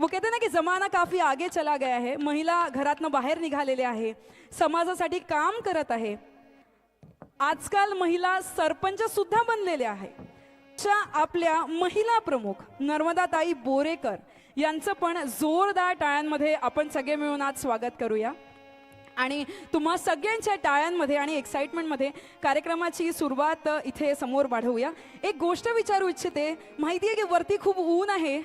वो कहते ना की जमाना काफी आगे चला गया है महिला घरातनं बाहेर निघालेल्या आहे समाजासाठी काम करत आहे. आजकाल महिला सरपंच सुद्धा बनलेल्या आहे च्या आपल्या महिला प्रमुख नर्मदाताई बोरेकर यांचं पण जोरदार टाळ्यांमध्ये आपण सगळे मिळून आज स्वागत करूया. आणि तुम्हा सगळ्यांच्या टाळ्यांमध्ये आणि एक्साइटमेंटमध्ये कार्यक्रमाची सुरुवात इथे समोर वाढवूया. एक गोष्ट विचारू इच्छिते माहिती आहे की वरती खूप ऊन आहे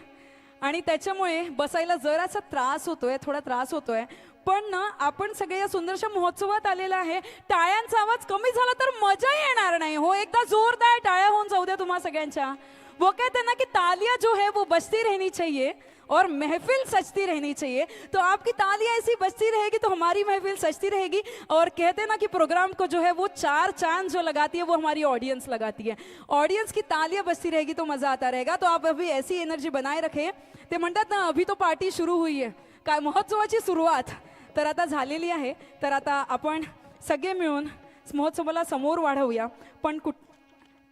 आणि त्याच्यामुळे बसायला जरासा त्रास होतोय थोडा त्रास होतोय. पण ना आपण सगळे या सुंदरशा महोत्सवात आलेला आहे. टाळ्यांचा आवाज कमी झाला तर मजा येणार नाही. हो एकदा जोरदार टाळ्या होऊन जाऊ द्या तुम्हा सगळ्यांच्या. वो कहते ना की तालिया जो है वो बजती रहनी चाहिए. और महफिल सजती रहनी चाहिए। तो आपकी तालियां ऐसी बजती रहेगी तो हमारी महफिल सजती रहेगी। और कहते ना कि प्रोग्राम को जो है वो चार चांद जो लगाती है वो हमारी ऑडियंस लगाती है। ऑडियंस की तालियां बजती रहेगी तो मजा आता रहेगा। तो आप अभी ऐसी एनर्जी बनाए रखे। ते म्हणतात ना अभी तो पार्टी सुरू हुई आहे काय महोत्सवाची सुरुवात। तर आता झालेली आहे। तर आता आपण सगळे मिळून महोत्सवाला समोर वाढवूया. पण कुठ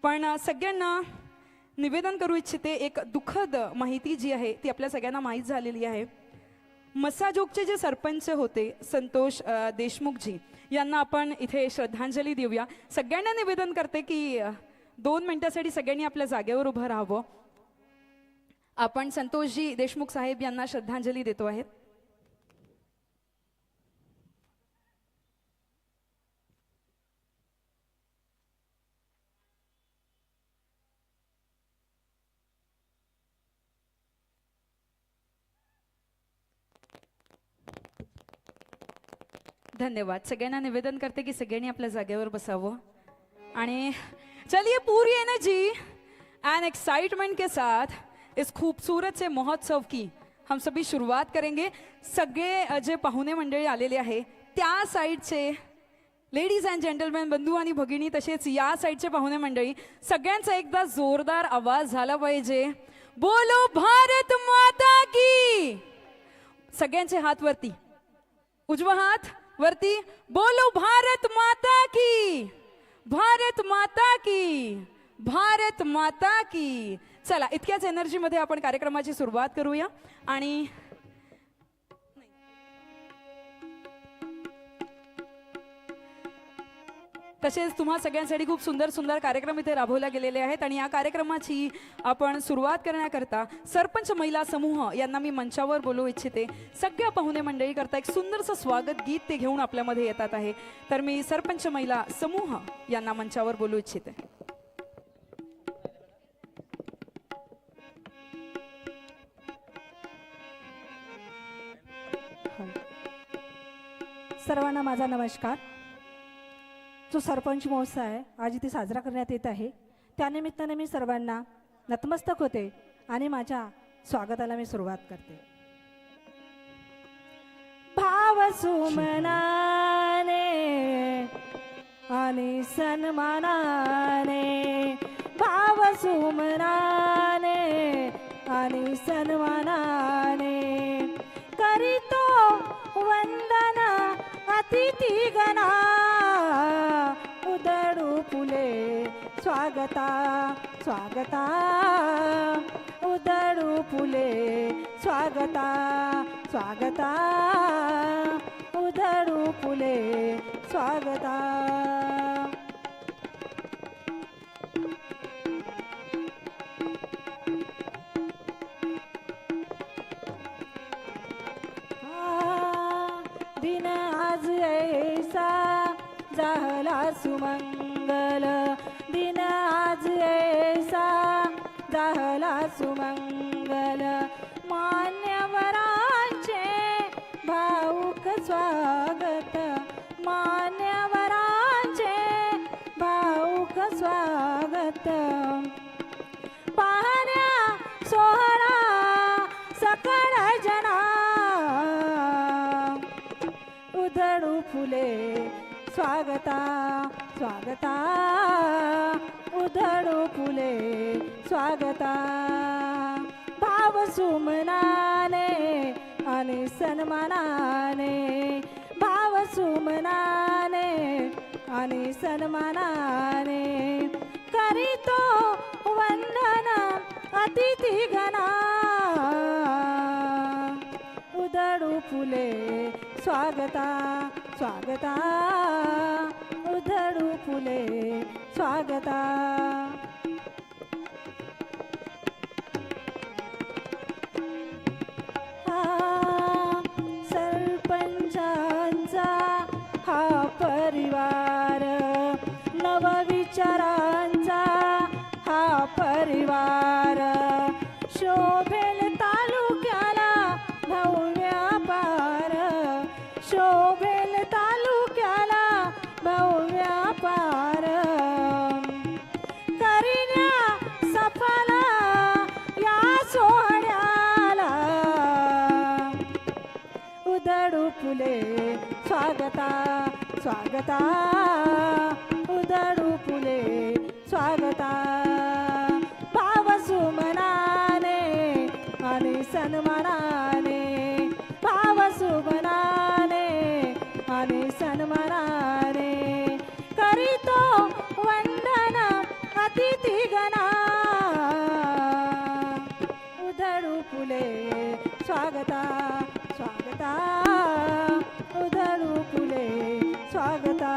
पण सगळ्यांना निवेदन करू इच्छिते एक दुःखद माहिती जी आहे ती आपल्या सगळ्यांना माहीत झालेली आहे. मसाजोगचे जे सरपंच होते संतोष देशमुखजी यांना आपण इथे श्रद्धांजली देऊया. सगळ्यांना निवेदन करते की दोन मिनिटासाठी सगळ्यांनी आपल्या जागेवर उभं राहावं. आपण संतोषजी देशमुख साहेब यांना श्रद्धांजली देतो आहेत. धन्यवाद. सगळ्यांना निवेदन करते की सगळ्यांनी आपल्या जागेवर बसावं. आणि चलिए पूरी एनर्जी एंड एक्साइटमेंट के साथ इस खूबसूरत से महोत्सव की हम सभी सुरुवात करेंगे. सगळे जे पाहुणे मंडळी आलेले आहे त्या साईडचे लेडीज अँड जेंटलमॅन बंधू आणि भगिनी तसेच या साईडचे पाहुणे मंडळी सगळ्यांचा एकदा जोरदार आवाज झाला पाहिजे. बोलो भारत माता की! सगळ्यांचे हात वरती. उजवा हात. वरती बोलो भारत माता की भारत माता की भारत माता की. चला इतक्याच एनर्जीमध्ये आपण कार्यक्रमाची सुरुवात करूया. आणि तसेच तुम्हा सगळ्यांसाठी खूप सुंदर सुंदर कार्यक्रम इथे राबवले गेलेले आहेत आणि या कार्यक्रमाची आपण सुरुवात करण्याकरता सरपंच महिला समूह यांना मी मंचावर बोलू इच्छिते. सगळ्या पाहुणे मंडळी करता एक सुंदरसं स्वागत गीत ते घेऊन आपल्यामध्ये येतात आहे. तर मी सरपंच महिला समूह यांना मंचावर बोलू इच्छिते. सर्वांना माझा नमस्कार. जो सरपंच महोत्सव आहे आज इथे साजरा करण्यात येत आहे त्यानिमित्ताने मी सर्वांना नतमस्तक होते आणि माझ्या स्वागताला मी सुरुवात करते. भाव सुमनाने आणि सन्मानाने भाव सुमनाने आणि सन्मानाने करीतो वंदना अतिथी गणा स्वागता स्वागता. उदळू फुले स्वागता स्वागता. उदळू फुले स्वागता. सुमंगल मान्यवरांचे भाऊक स्वागत मान्यवरांचे भाऊक स्वागत. पाहण्या सोहळा सकळ जना. उधळू फुले स्वागता स्वागता. उधळो फुले स्वागता. भाव सुमनाने आणि सन्मानाने. भाव सुमनाने आणि सन्मानाने करीतो वंदन अतिथी गणा फुले स्वागता स्वागता. उधळू फुले स्वागता. हा सरपंचांचा हा परिवार नवविचारांचा हा परिवार. शो स्वागता स्वागता.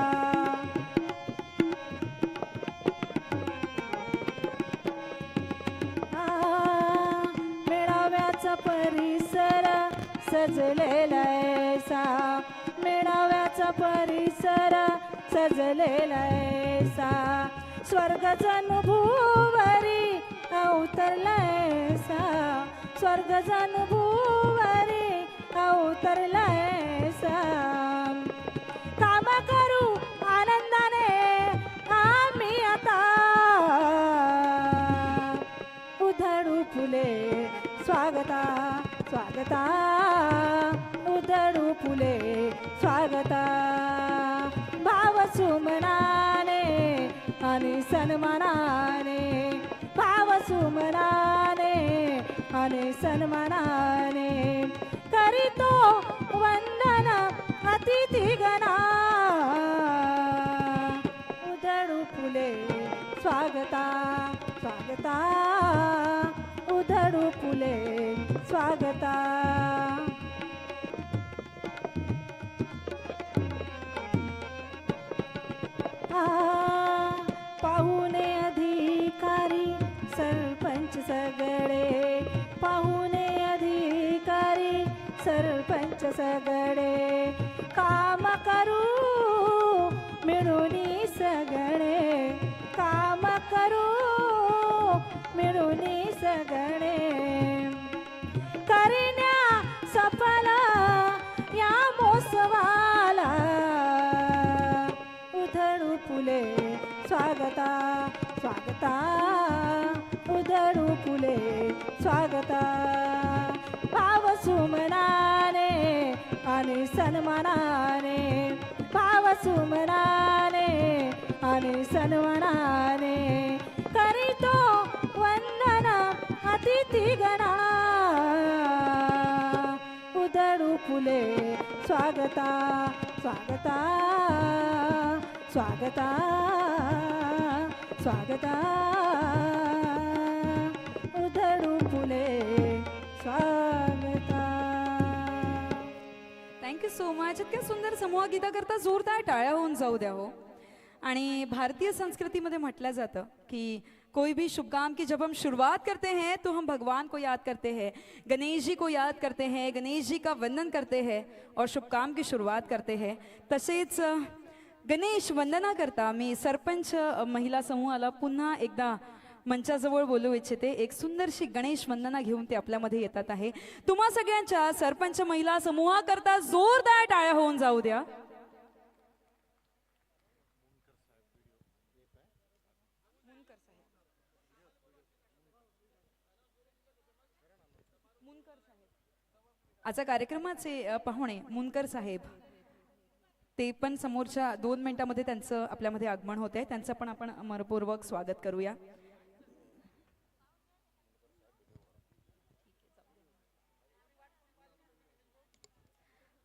मेळाव्याचा परिसर सजलेला ऐसा मेळाव्याचा परिसर सजलेला ऐसा स्वर्ग भूवरी अवतरलायसा. स्वर्ग भूवरी अवतरलायसा. सा स्वागता उधळू फुले स्वागता. भाव सुमनाने आणि सन्मानाने भाव सुमनाने आणि सन्मानाने करीतो वंदन अतिथी गणा. उधळू फुले स्वागता स्वागता. उधळू फुले स्वागता. सगळे पाहुणे अधिकारी सरपंच सगळे काम करू फुले स्वागता स्वागता. उधळू फुले स्वागता. भाव सुमनाने आणि सन्मानाने भाव सुमनाने आणि सन्मानाने करीतो वंदन अतिथी गणा. उधळू फुले स्वागता स्वागता. स्वागता स्वागता। उधळू फुले स्वागता। थँक्यू सो मच इतक्या सुंदर समूह गीताकरता जोरदार टाळ्या होऊन जाऊ द्या हो. आणि भारतीय संस्कृतीमध्ये म्हटलं जातं की कोई भी शुभ काम की जब हम शुरुआत करते हैं तो हम भगवान को याद करते हैं गणेश जी को याद करते हैं गणेश जी का वंदन करते हैं और शुभ काम की सुरुवात करते हैं। तसेच गणेश वंदना करता मी सरपंच महिला समूहाला पुन्हा एकदा मंचाजवळ बोलू इच्छिते. एक सुंदरशी गणेश वंदना घेऊन ते आपल्यामध्ये येतात आहे. तुम्हा सगळ्यांच्या सरपंच महिला समूहाकरता जोरदार टाळ्या होऊन जाऊ द्या. आजच्या कार्यक्रमाचे पाहुणे मुनकर साहेब. ते पण समोरच्या दोन मिनिटामध्ये त्यांचं आपल्यामध्ये आगमन होते त्यांचं पण आपण मनपूर्वक स्वागत करूया.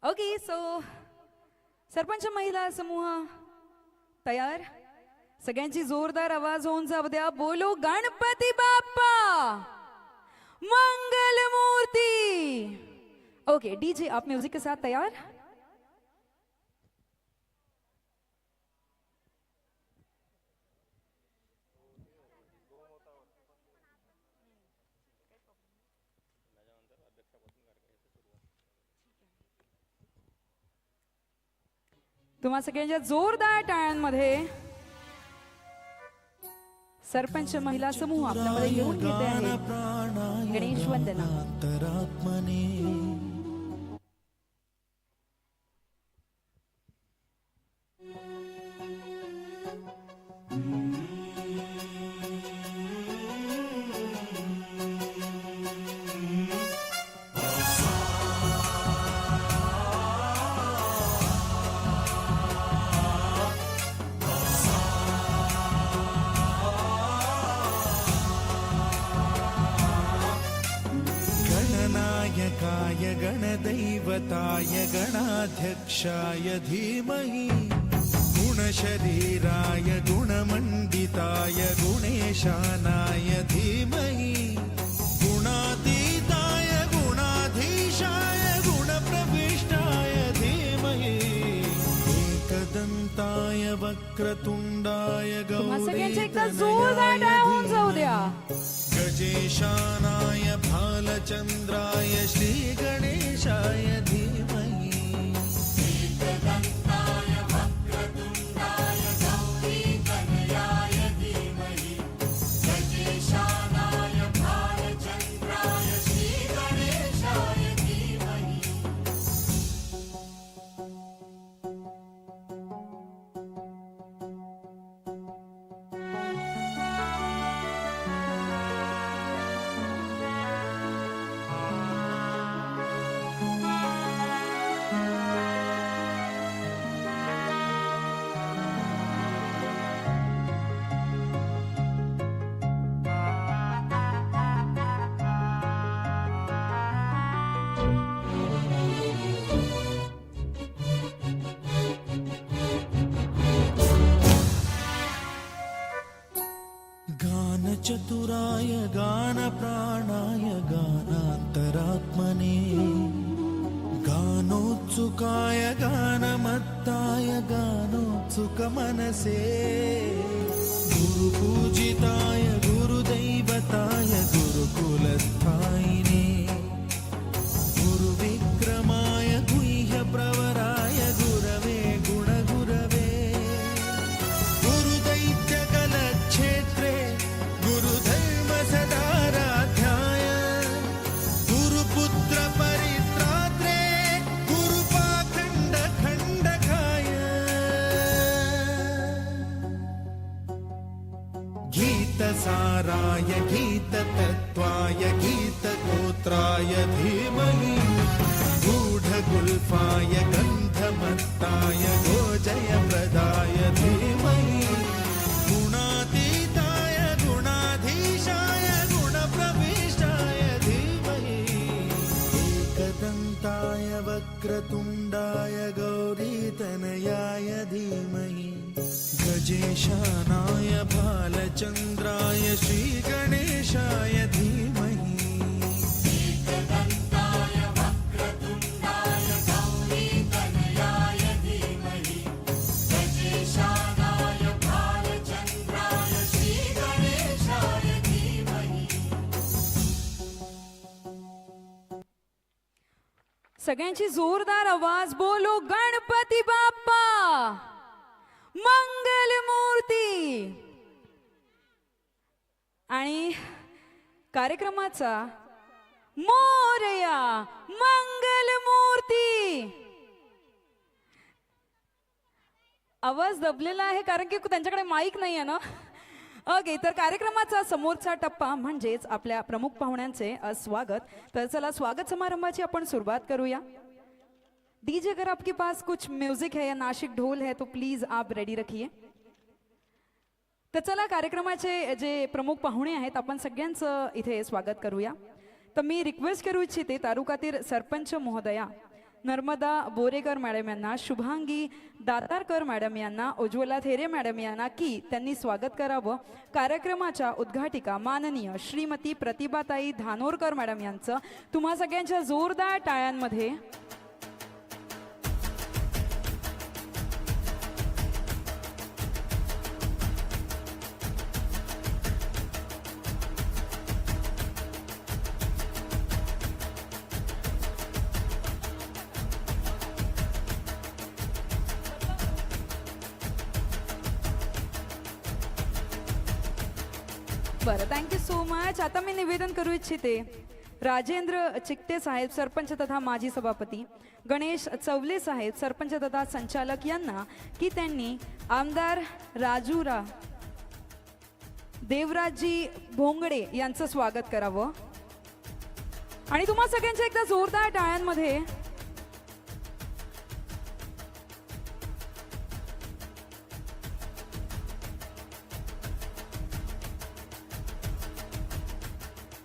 ओके सो सरपंच महिला समूह तयार? सगळ्यांची जोरदार आवाज होऊन जाऊ द्या. बोलो गणपती बाप्पा! मंगल मूर्ती ओके डीजे आप म्यूजिक के साथ तैयार? तुम्हा सगळ्यांच्या जोरदार टाळ्यांमध्ये सरपंच महिला समूह आपल्यामध्ये येऊन घेते आहे. गणेश वंदना. गणदैवताय गणाध्यक्षाय धीमहि गुणशरीराय गुणमण्डिताय गुणेशानाय धीमहि गुणातीताय गुणाधीशाय गुणप्रविष्टाय धीमहि एकदन्ताय वक्रतुण्डाय तुम्हा राजेशानाय भालचन्द्राय श्रीगणेशाय ser. वक्रतुण्डाय गौरीतनयाय धीमहि। गजेशानाय भालचन्द्राय श्रीगणेशाय धीमहि। सगळ्यांची जोरदार आवाज बोलो गणपती बाप्पा! मंगल मूर्ती! आणि कार्यक्रमाचा मोरया मंगल मूर्ती! आवाज दबलेला आहे कारण की त्यांच्याकडे माईक नाही आहे ना? ओके तर कार्यक्रमाचा समोरचा टप्पा म्हणजेच आपल्या प्रमुख पाहुण्यांचे स्वागत. तर चला स्वागत समारंभाची आपण सुरुवात करूया. डीजे अगर आपके पास कुछ म्यूजिक है या नाशिक ढोल है तो प्लीज आप रेडी रखिए. तर चला कार्यक्रमाचे जे प्रमुख पाहुणे आहेत आपण सगळ्यांचं इथे स्वागत करूया. तर मी रिक्वेस्ट करू इच्छिते तालुक्यातील सरपंच महोदया नर्मदा बोरेकर मॅडम यांना शुभांगी दातारकर मॅडम यांना उज्ज्वला थेरे मॅडम यांना की त्यांनी स्वागत करावं. कार्यक्रमाच्या उद्घाटिका माननीय श्रीमती प्रतिभाताई धानोरकर मॅडम यांचं. तुम्हा सगळ्यांच्या जोरदार टाळ्यांमध्ये बरं थँक्यू सो मच आता मी निवेदन करू इच्छिते. राजेंद्र चिकटे साहेब सरपंच तथा माजी सभापती. गणेश चवले साहेब सरपंच तथा संचालक यांना की त्यांनी आमदार राजूरा देवराजी भोंगडे यांचं स्वागत करावं. आणि तुम्हा सगळ्यांच्या एकदा जोरदार टाळ्यांमध्ये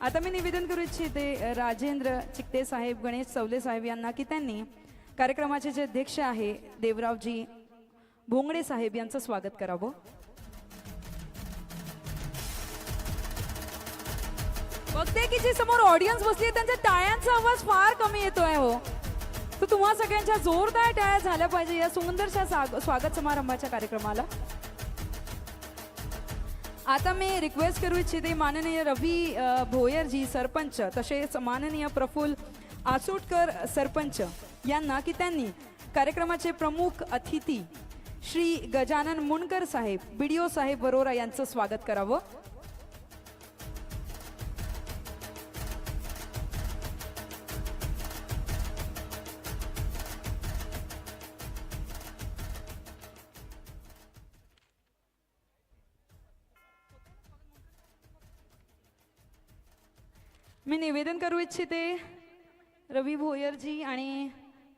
आता मी निवेदन करू इच्छिते राजेंद्र चिकटे साहेब गणेश चौले साहेब यांना की त्यांनी कार्यक्रमाचे जे अध्यक्ष आहे देवरावजी भोंगडे साहेब यांचं स्वागत करावं. बघते की जे समोर ऑडियन्स बसली त्यांच्या टाळ्यांचा आवाज फार कमी येतोय हो. तर तुम्हा सगळ्यांच्या जोरदार टाळ्या झाल्या पाहिजे या सुंदरशा साग- स्वागत समारंभाच्या कार्यक्रमाला. आता मी रिक्वेस्ट करू इच्छिते माननीय रवी भोयरजी सरपंच तसेच माननीय प्रफुल्ल आसोटकर सरपंच यांना की त्यांनी कार्यक्रमाचे प्रमुख अतिथी श्री गजानन मुणकर साहेब बीडीओ साहेब वरोरा यांचं स्वागत करावं. मी निवेदन करू इच्छिते रवी भोयरजी आणि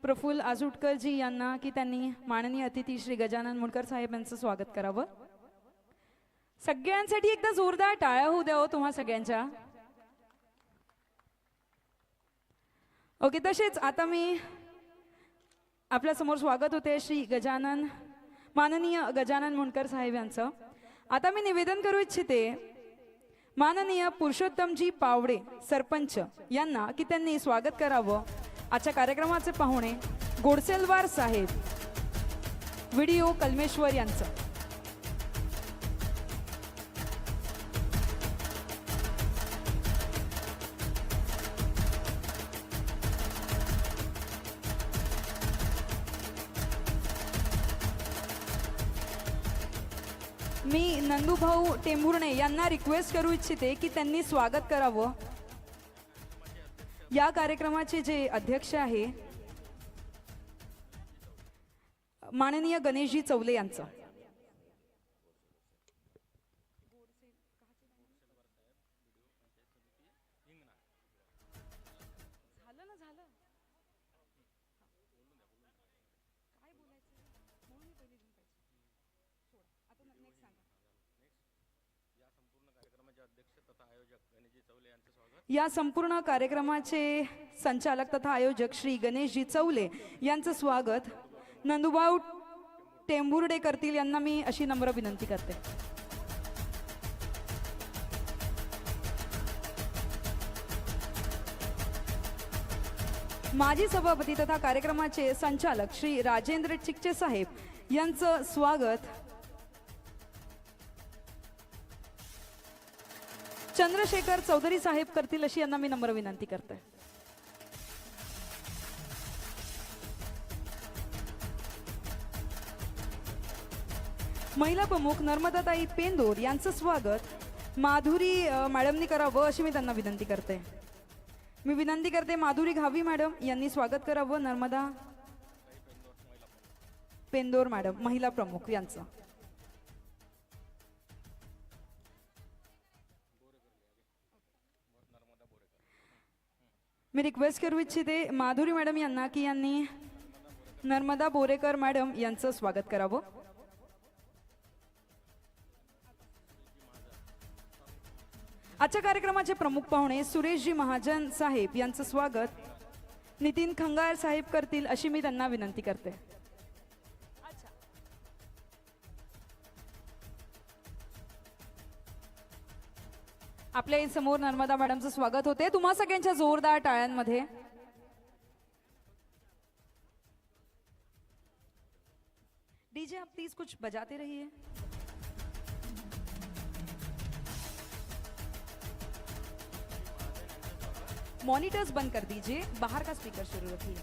प्रफुल्ल आजुटकरजी यांना की त्यांनी माननीय अतिथी श्री गजानन मुंडकर साहेब यांचं स्वागत करावं. सगळ्यांसाठी एकदा जोरदार टाळ्या होऊ द्या हो तुम्हा सगळ्यांच्या. ओके तसेच आता मी आपल्यासमोर स्वागत होते श्री गजानन माननीय गजानन मुंडकर साहेब यांचं. आता मी निवेदन करू इच्छिते माननीय पुरुषोत्तमजी पावडे सरपंच यांना की त्यांनी स्वागत करावं. आजच्या कार्यक्रमाचे पाहुणे गोडसेलवार साहेब. व्हिडिओ कलमेश्वर यांचं. भाऊ टेंभुर्णे यांना रिक्वेस्ट करू इच्छिते की त्यांनी स्वागत करावं. या कार्यक्रमाचे जे अध्यक्ष आहे माननीय गणेशजी चौले यांचं. या संपूर्ण कार्यक्रमाचे संचालक तथा आयोजक श्री गणेशजी चौले यांचं स्वागत. नंदुभाऊ टेंभुर्डे करतील यांना मी अशी नम्र विनंती करते. माजी सभापती तथा कार्यक्रमाचे संचालक श्री राजेंद्र चिकचे साहेब यांचं स्वागत. चंद्रशेखर चौधरी साहेब करतील अशी यांना मी नम्र विनंती करते. महिला प्रमुख नर्मदाताई पेंदोर यांचं स्वागत. माधुरी मॅडमनी करावं अशी मी त्यांना विनंती करते. मी विनंती करते माधुरी घावी मॅडम यांनी स्वागत करावं. नर्मदा पेंदोर मॅडम महिला प्रमुख यांचं. मी रिक्वेस्ट करू इच्छिते माधुरी मॅडम यांना की यांनी नर्मदा बोरेकर मॅडम यांचं स्वागत करावं. आजच्या कार्यक्रमाचे प्रमुख पाहुणे सुरेशजी महाजन साहेब यांचं स्वागत. नितीन खंगार साहेब करतील अशी मी त्यांना विनंती करते. आपल्यासमोर नर्मदा मॅडमचं स्वागत होते. तुम्हा सगळ्यांच्या जोरदार टाळ्यांमध्ये. डीजे आप प्लीज कुछ बजाते रहिए. मॉनिटर्स बंद कर दीजिए. बाहर का स्पीकर शुरू रखिए.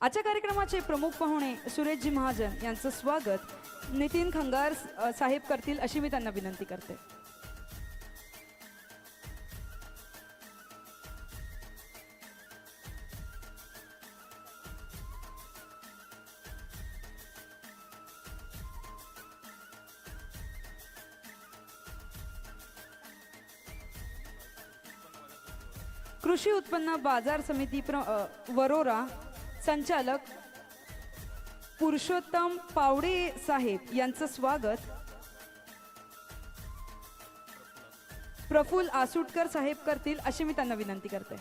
आजच्या कार्यक्रमाचे प्रमुख पाहुणे सुरेशजी महाजन यांचं स्वागत. नितीन खंगार साहेब करतील अशी मी त्यांना विनंती करते. कृषी उत्पन्न बाजार समिती प्र वरोरा संचालक पुरुषोत्तम पावडे साहेब यांचं स्वागत. प्रफुल आसुटकर साहेब करतील अशी मी त्यांना विनंती करते.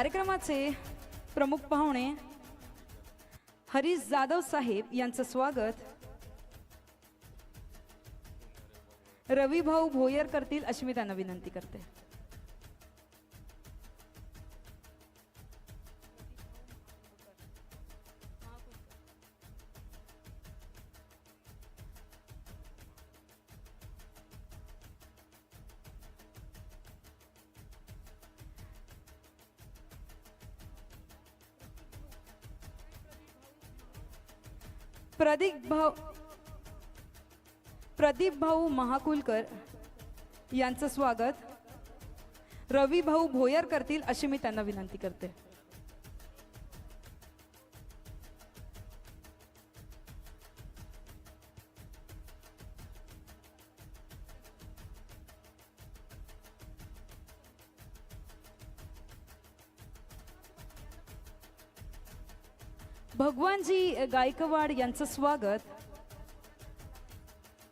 कार्यक्रमाचे प्रमुख पाहुणे हरीश जाधव साहेब यांचं स्वागत. रवी भाऊ भोयर करतील अशी मी त्यांना विनंती करते. प्रदीप भाऊ प्रदीप भाऊ महाकुलकर यांचं स्वागत. रवी भाऊ भोयर करतील अशी मी त्यांना विनंती करते. गायकवाड यांचं स्वागत.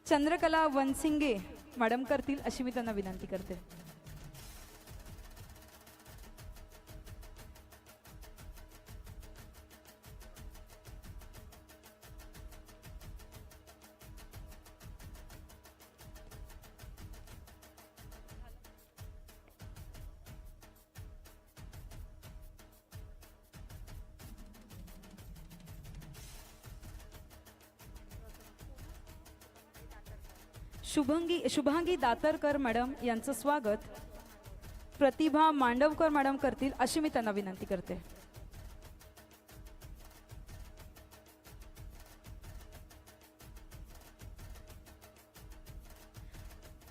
चंद्रकला वनसिंगे मॅडम करतील अशी मी त्यांना विनंती करते. शुभंगी शुभांगी दातरकर मॅडम यांचं स्वागत. प्रतिभा मांडवकर मॅडम करतील अशी मी त्यांना विनंती करते.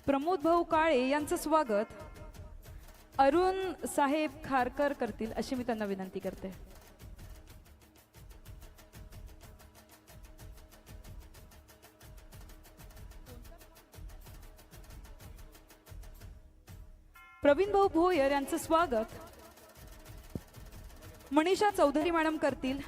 प्रमोद भाऊ काळे यांचं स्वागत. अरुण साहेब खारकर करतील अशी मी त्यांना विनंती करते. प्रवीण भाऊ भोयर यांचं स्वागत. मनीषा चौधरी मॅडम करतील.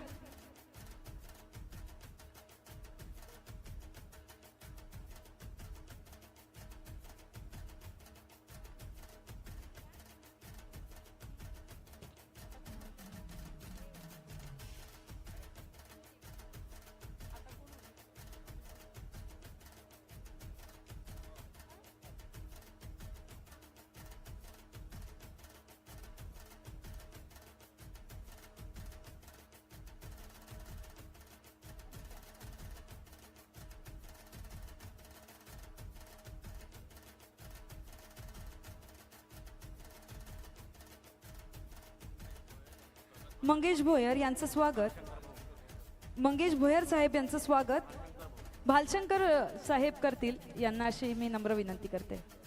मंगेश भोयर यांचं स्वागत. मंगेश भोयर साहेब यांचं स्वागत. भालशंकर साहेब करतील. यांना अशी मी नम्र विनंती करते.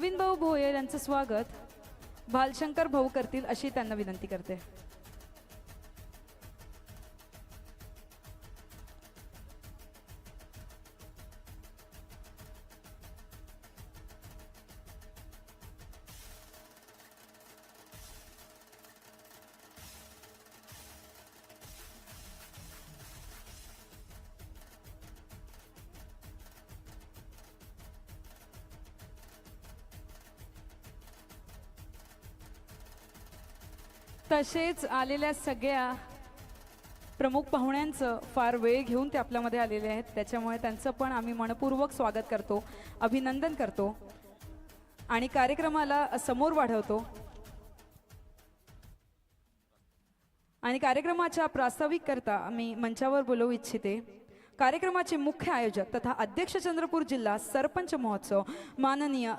प्रवीण भाऊ भोयर यांचं स्वागत. भालशंकर भाऊ करतील अशी त्यांना विनंती करते. तसेच आलेल्या सगळ्या प्रमुख पाहुण्यांचं फार वेळ घेऊन ते आपल्यामध्ये आलेले आहेत. त्याच्यामुळे त्यांचं पण आम्ही मनपूर्वक स्वागत करतो अभिनंदन करतो आणि कार्यक्रमाला समोर वाढवतो. आणि कार्यक्रमाच्या प्रास्ताविक करता मी मंचावर बोलवू इच्छिते. कार्यक्रमाचे मुख्य आयोजक तथा अध्यक्ष चंद्रपूर जिल्हा सरपंच महोत्सव माननीय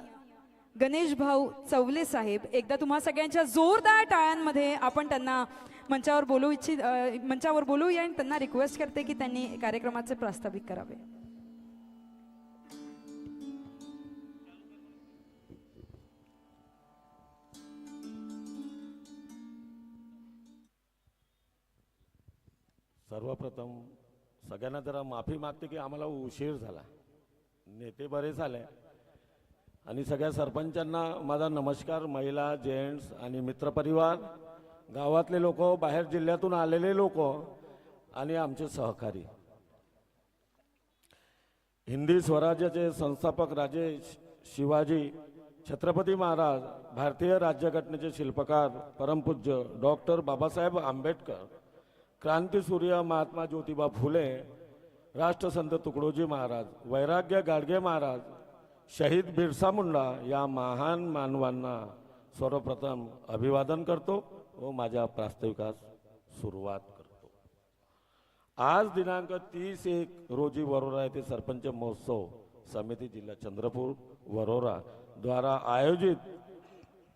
गणेश भाऊ चौले साहेब एकदा तुम्हा सगळ्यांच्या जोरदार टाळ्यांमध्ये आपण त्यांना मंचावर बोलू इच्छित मंचावर बोलूया आणि त्यांना रिक्वेस्ट करते की त्यांनी कार्यक्रमाचे प्रास्ताविक करावे. सर्वप्रथम सगळ्यांना जरा माफी मागते की आम्हाला उशीर झाला. नेते बरे झाले. आणि सगळ्या सरपंचांना माझा नमस्कार महिला जेंट्स आणि मित्रपरिवार गावातले लोक बाहेर जिल्ह्यातून आलेले लोक आणि आमचे सहकारी. हिंदी स्वराज्याचे संस्थापक राजे शिवाजी छत्रपती महाराज भारतीय राज्यघटनेचे शिल्पकार परमपूज्य डॉक्टर बाबासाहेब आंबेडकर क्रांतीसूर्य महात्मा ज्योतिबा फुले राष्ट्रसंत तुकडोजी महाराज वैराग्य गाडगे महाराज शहीद बिरसा मुंडा या महान मानवांना सर्वप्रथम अभिवादन करतो व माझ्या प्रास्ताविकास सुरुवात करतो. आज दिनांक तीस एक रोजी वरोरा येथे सरपंच महोत्सव समिती जिल्हा चंद्रपूर वरोरा द्वारा आयोजित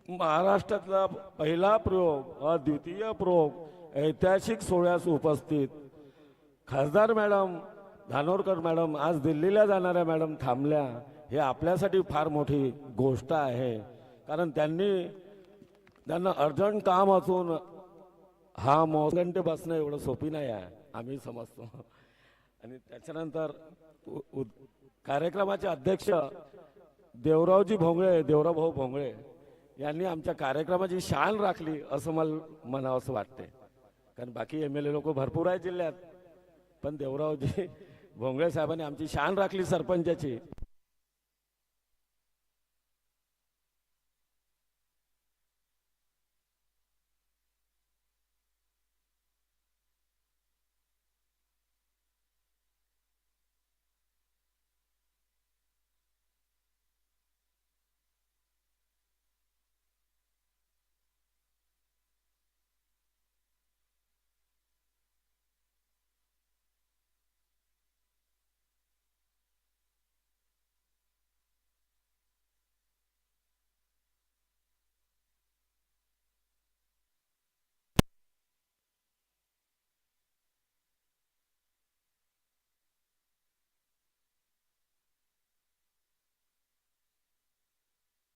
महाराष्ट्रातला पहिला प्रयोग अद्वितीय प्रयोग ऐतिहासिक सोहळ्यास उपस्थित खासदार मॅडम धानोरकर मॅडम आज दिल्लीला जाणाऱ्या मॅडम थांबल्या. हे आपल्यासाठी फार मोठी गोष्ट आहे. कारण त्यांनी त्यांना अर्जंट काम असून हा घंटे बसणं एवढं सोपी नाही आहे आम्ही समजतो. आणि त्याच्यानंतर उ- कार्यक्रमाचे अध्यक्ष देवरावजी भोंगळे देवरावभाऊ भोंगळे यांनी आमच्या कार्यक्रमाची शान राखली असं मला म्हणावंसं वाटते. कारण बाकी एम एल ए लोक भरपूर आहे जिल्ह्यात पण देवरावजी भोंगळे साहेबांनी आमची शान राखली सरपंचाची.